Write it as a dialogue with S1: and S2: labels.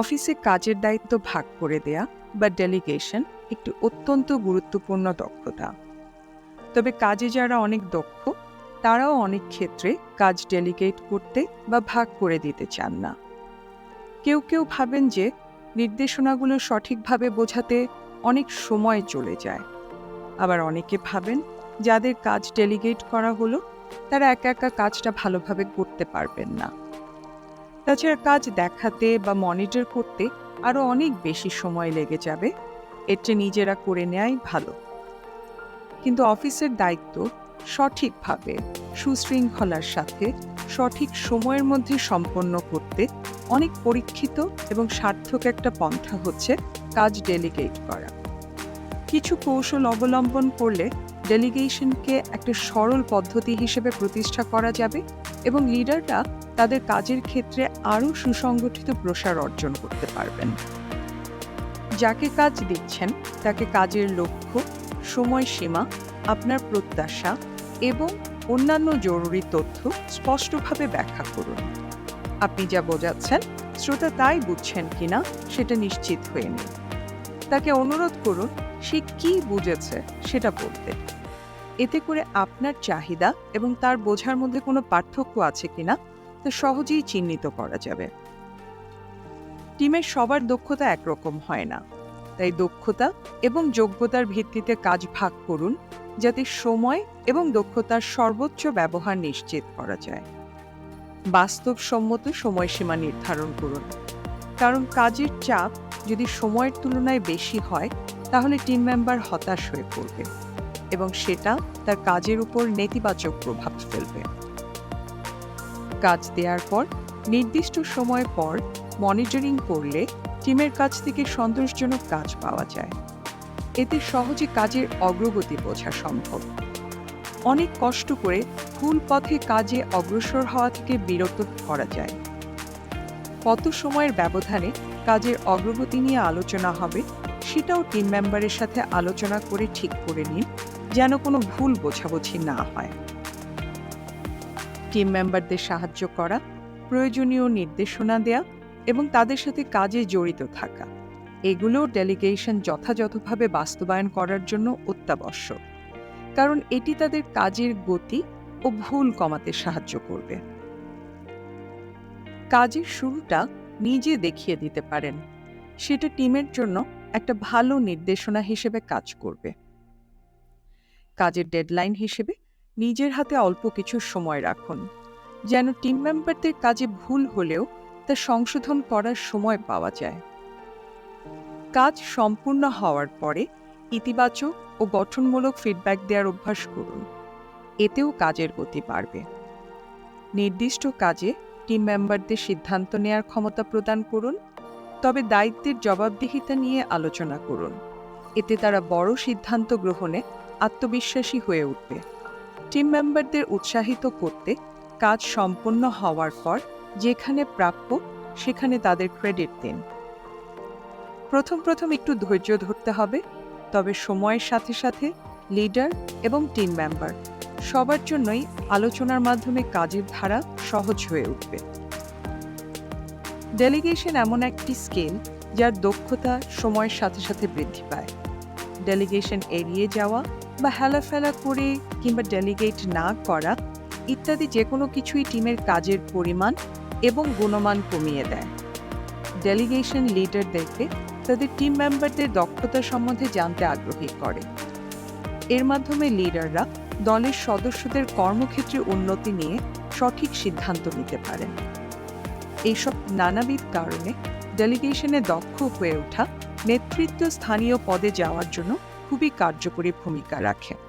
S1: অফিসে কাজের দায়িত্ব ভাগ করে দেয়া বা ডেলিগেশন একটি অত্যন্ত গুরুত্বপূর্ণ দক্ষতা। তবে কাজে যারা অনেক দক্ষ, তারাও অনেক ক্ষেত্রে কাজ ডেলিগেট করতে বা ভাগ করে দিতে চান না। কেউ কেউ ভাবেন যে নির্দেশনাগুলো সঠিকভাবে বোঝাতে অনেক সময় চলে যায়। আবার অনেকে ভাবেন যাদের কাজ ডেলিগেট করা হলো, তারা একা একা কাজটা ভালোভাবে করতে পারবেন না। তাছাড়া কাজ দেখাতে বা মনিটর করতে আরও অনেক বেশি সময় লেগে যাবে। এর চেয়ে নিজেরা করে নেয়াই ভালো। কিন্তু অফিসের দায়িত্ব সঠিকভাবে, সুশৃঙ্খলার সাথে, সঠিক সময়ের মধ্যে সম্পন্ন করতে অনেক পরীক্ষিত এবং সার্থক একটা পন্থা হচ্ছে কাজ ডেলিগেট করা। কিছু কৌশল অবলম্বন করলে ডেলিগেশনকে একটা সরল পদ্ধতি হিসেবে প্রতিষ্ঠা করা যাবে এবং লিডাররা তাদের কাজের ক্ষেত্রে আরও সুসংগঠিত প্রসার অর্জন করতে পারবেন। যাকে কাজ দিচ্ছেন, তাকে কাজের লক্ষ্য, সময়সীমা, আপনার প্রত্যাশা এবং অন্যান্য জরুরি তথ্য স্পষ্টভাবে ব্যাখ্যা করুন। আপনি যা বোঝাচ্ছেন, শ্রোতা তাই বুঝছেন কিনা, সেটা নিশ্চিত হয়ে নিন। তাকে অনুরোধ করুন সে কি বুঝেছে সেটা বলতে। এতে করে আপনার চাহিদা এবং তার বোঝার মধ্যে কোনো পার্থক্য আছে কিনা তা সহজেই চিহ্নিত করা যাবে। টিমের সবার দক্ষতা একরকম হয় না। তাই দক্ষতা এবং যোগ্যতার ভিত্তিতে কাজ ভাগ করুন যাতে সময় এবং দক্ষতার সর্বোচ্চ ব্যবহার নিশ্চিত করা যায়। বাস্তবসম্মত সময়সীমা নির্ধারণ করুন। কারণ কাজের চাপ যদি সময়ের তুলনায় বেশি হয় তাহলে টিম মেম্বার হতাশ হয়ে পড়বে এবং সেটা তার কাজের উপর নেতিবাচক প্রভাব ফেলবে। কাজ দেওয়ার পর, নির্দিষ্ট সময় পর মনিটরিং করলে টিমের কাছ থেকে সন্তোষজনক কাজ পাওয়া যায়। এতে সহজে কাজের অগ্রগতি বোঝা সম্ভব। অনেক কষ্ট করে ভুল পথে কাজে অগ্রসর হওয়া থেকে বিরত করা যায়। কত সময়ের ব্যবধানে কাজের অগ্রগতি নিয়ে আলোচনা হবে সেটাও টিম মেম্বারের সাথে আলোচনা করে ঠিক করে নিন, যেন কোনো ভুল বোঝাবুঝি না হয়। টিম মেম্বারদের সাহায্য করা, প্রয়োজনীয় নির্দেশনা দেয়া এবং তাদের সাথে কাজে জড়িত থাকা এগুলো ডেলিগেশন যথাযথভাবে বাস্তবায়ন করার জন্য অত্যাবশ্যক, কারণ এটি তাদের কাজের গতি ও ভুল কমাতে সাহায্য করবে। কাজের শুরুটা নিজে দেখিয়ে দিতে পারেন, সেটা টিমের জন্য একটা ভালো নির্দেশনা হিসেবে কাজ করবে। কাজের ডেডলাইন হিসেবে নিজের হাতে অল্প কিছু সময় রাখুন। যেন টিম মেম্বারদের কাজে ভুল হলেও তা সংশোধন করার সময় পাওয়া যায়। কাজ সম্পূর্ণ হওয়ার পরে ইতিবাচক ও গঠনমূলক ফিডব্যাক দেওয়ার অভ্যাস করুন। এতেও কাজের গতি বাড়বে। নির্দিষ্ট কাজে টিম মেম্বারদের সিদ্ধান্ত নেয়ার ক্ষমতা প্রদান করুন। তবে দায়িত্বের জবাবদিহিতা নিয়ে আলোচনা করুন। এতে তারা বড় সিদ্ধান্ত গ্রহণে আত্মবিশ্বাসী হয়ে উঠবে। টিম মেম্বারদের উৎসাহিত করতে কাজ সম্পন্ন হওয়ার পর যেখানে প্রাপ্য, সেখানে তাদের ক্রেডিট দিন। প্রথম প্রথম একটু ধৈর্য ধরতে হবে, তবে সময়ের সাথে সাথে লিডার এবং টিম মেম্বার সবার জন্যই আলোচনার মাধ্যমে কাজের ধারা সহজ হয়ে উঠবে। ডেলিগেশন এমন একটি স্কিল যার দক্ষতা সময়ের সাথে সাথে বৃদ্ধি পায়। ডেলিগেশন এড়িয়ে যাওয়া বা হেলাফেলা করে কিংবা ডেলিগেট না করা ইত্যাদি যে কোনো কিছুই টিমের কাজের পরিমাণ এবং গুণমান কমিয়ে দেয়। ডেলিগেশন লিডারদেরকে তাদের টিম মেম্বারদের দক্ষতা সম্বন্ধে জানতে আগ্রহী করে। এর মাধ্যমে লিডাররা দলের সদস্যদের কর্মক্ষেত্রে উন্নতি নিয়ে সঠিক সিদ্ধান্ত নিতে পারেন। এইসব নানাবিধ কারণে ডেলিগেশনে দক্ষ হয়ে ওঠা নেতৃত্ব স্থানীয় পদে যাওয়ার জন্য খুবই কার্যকরী ভূমিকা রাখে।